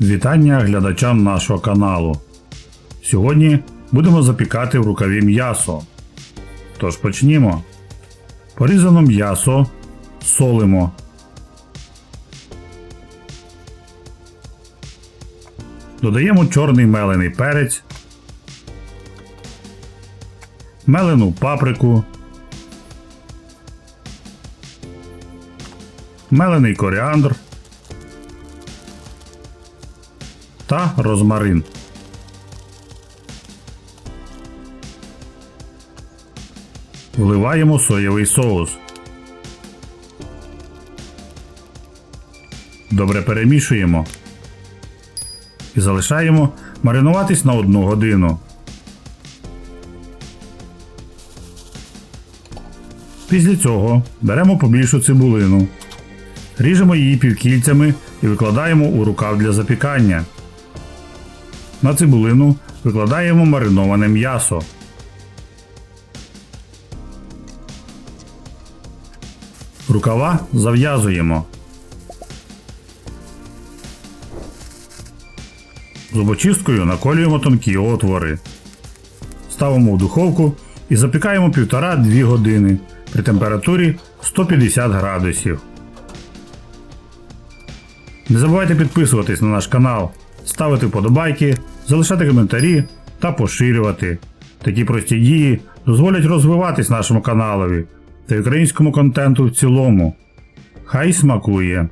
Вітання глядачам нашого каналу. Сьогодні будемо запікати в рукаві м'ясо. Тож почнімо. Порізано м'ясо солимо. Додаємо чорний мелений перець, мелену паприку, мелений коріандр та розмарин. Вливаємо соєвий соус. Добре перемішуємо. І залишаємо маринуватись на одну годину. Після цього беремо побільшу цибулину. Ріжемо її півкільцями і викладаємо у рукав для запікання. На цибулину викладаємо мариноване м'ясо. Рукава зав'язуємо. Зубочисткою наколюємо тонкі отвори. Ставимо в духовку і запікаємо 1,5-2 години при температурі 150 градусів. Не забувайте підписуватись на наш канал, ставити вподобайки, залишати коментарі та поширювати. Такі прості дії дозволять розвиватись нашому каналові та українському контенту в цілому. Хай смакує!